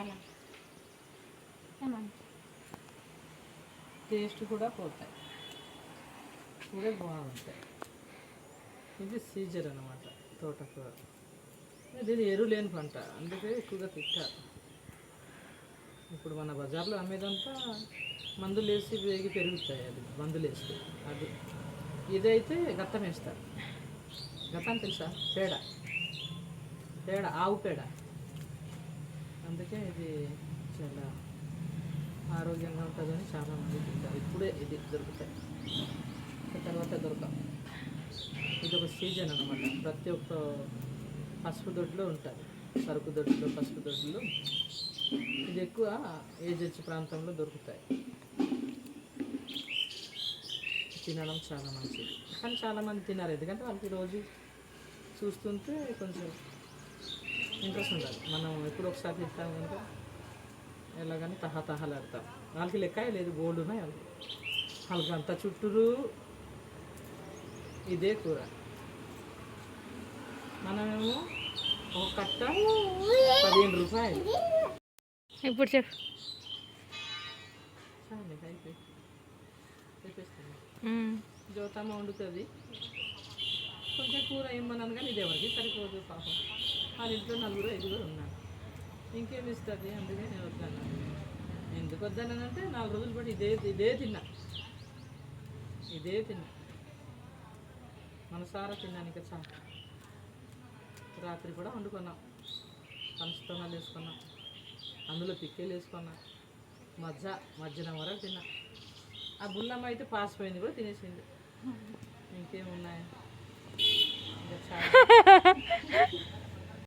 అలా టేస్ట్ కూడా పోతాయి. కూడా బాగుంటాయి. ఇది సీజర్ అన్నమాట తోటకూర. దీని ఎరువు లేని పంట అందుకే ఎక్కువగా తింటారు ఇప్పుడు మన బజార్లో అమ్మేదంతా మందులు వేసి వేగి పెరుగుతాయి అది మందులు వేస్తే అది. ఇదైతే గత్తం వేస్తారు. గత్తం తెలుసా? పేడ. పేడ ఆవు పేడ. అయితే ఇది చాలా ఆరోగ్యంగా ఉంటుందని చాలామంది తింటారు. ఇప్పుడే ఇది దొరుకుతాయి. తర్వాత దొరక. ఇది ఒక సీజన్ అనమాట ప్రతి ఒక్క పసుపు దొడ్లో ఉంటుంది. సరుకు దొడ్లు పసుపు దొడ్లు. ఇది ఎక్కువ ఏజెన్సీ ప్రాంతంలో దొరుకుతాయి. తినడం చాలా మంచిది. కానీ చాలామంది తినారు. ఎందుకంటే వాళ్ళకి రోజు చూస్తుంటే కొంచెం ఇంట్రెస్ట్ ఉండాలి. మనం ఎప్పుడు ఒకసారి తింటాం కనుక ఎలాగని తహతహలాడతాం వాళ్ళకి లెక్క లేదు గోల్డ్ ఉన్నాయి? వాళ్ళకి వాళ్ళకి అంత చుట్టూరు ఇదే కూర. మనమేమో ఒక కట్ట పదిహేను రూపాయలు. ఇప్పుడు చెప్పు. జ్యోతమ్మ వండుతుంది. కొంచెం కూర ఇమ్మన్నాను కానీ ఇది ఎవరికి సరిపోదు పాపం. వాళ్ళ ఇంట్లో నలుగురు ఐదుగురు ఉన్నారు. ఇంకేం ఇస్తుంది అందుకే నేను వద్దన్నాను. ఎందుకు వద్దనంటే నాలుగు రోజులు పాటు ఇదే ఇదే తిన్నా. ఇదే తిన్నా. మనసారా తిన్నాను ఇంకా చాలా రాత్రి కూడా వండుకున్నాం. పంచతోనాలు వేసుకున్నాం. అందులో పిక్కేలు వేసుకున్నాం. మజ్జ మధ్యాహ్నం వరకు తిన్నా. ఆ బుల్లమ్మ అయితే పాసిపోయింది కూడా తినేసింది. ఇంకేమున్నాయి?